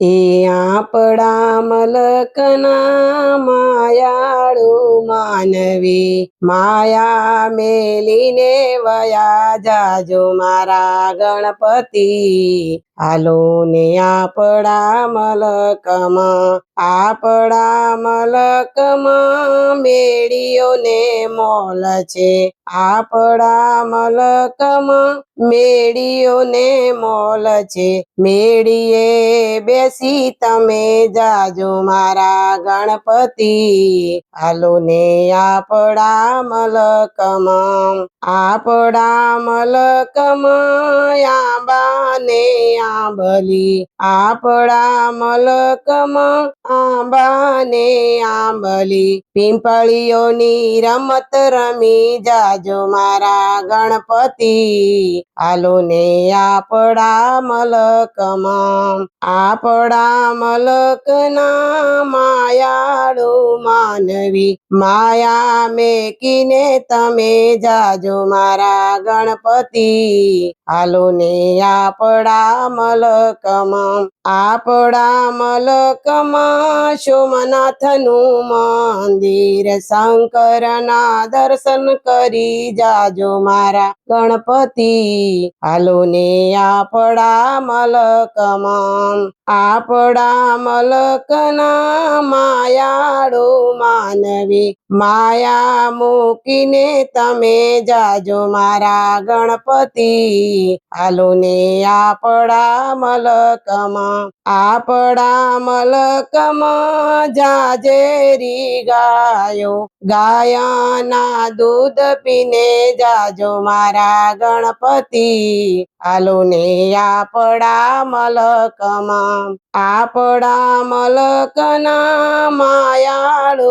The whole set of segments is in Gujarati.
એ આપણા મલકના માયાળુ માનવી માયા મેલીને વયા જાજો મારા ગણપતિ. હાલો ને આપણા મલકમાં આપણા મલકમાં મેળીઓને મોલ છે. આપણા મલકમાં મેળીઓને મોલ છે. મેળીએ બેસી તમે જાજો મારા ગણપતિ. હાલો ને આપણા મલકમાં આપણા મલકમાં આંબા ને આંબલી આપણા મલકમાં આંબાને આંબલી. પિંપળીઓની રમત રમી જાજો મારા ગણપતિ. આલો ને આપણા મલકમાં, આપણા મલકના માયાળુ માનવી. માયા મેકીને તમે જાજો મારા ગણપતિ. હાલો ને આપડા મલકમાં આપડા મલકમાં સોમનાથનું મંદિર શંકરના દર્શન કરી જાજો મારા ગણપતિ. હાલો ને આપડા મલકમાં, આપડા મલકના માયાળુ માનવી માયા મૂકીને તમે જાજો મારા ગણપતિ. હાલો ને આપણા મલકમાં આપણા મલકમાં જાજેરી ગાયો. ગાયના દૂધ પીને જાજો મારા ગણપતિ. હાલો ને આપણા મલકમાં મલક મલકના માયાળુ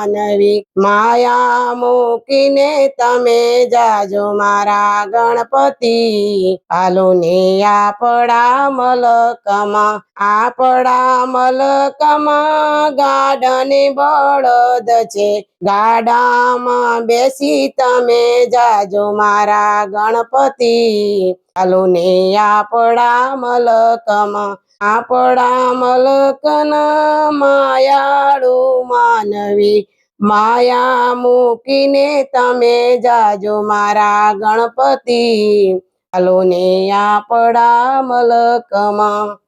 માનવી માયા મૂકીને તમે જાજો મારા ગણપતિ. હાલો ને આપડા મલકમાં આપડા મલકમાં ગાડાને બળદ છે. ગાડામાં બેસી તમે જાજો મારા ગણપતિ. હાલો ને આપડા મલકમાં આપણા મલકના માયાળુ માનવી. માયા મૂકીને તમે જાજો મારા ગણપતિ. હાલો ને આપણા મલકમાં.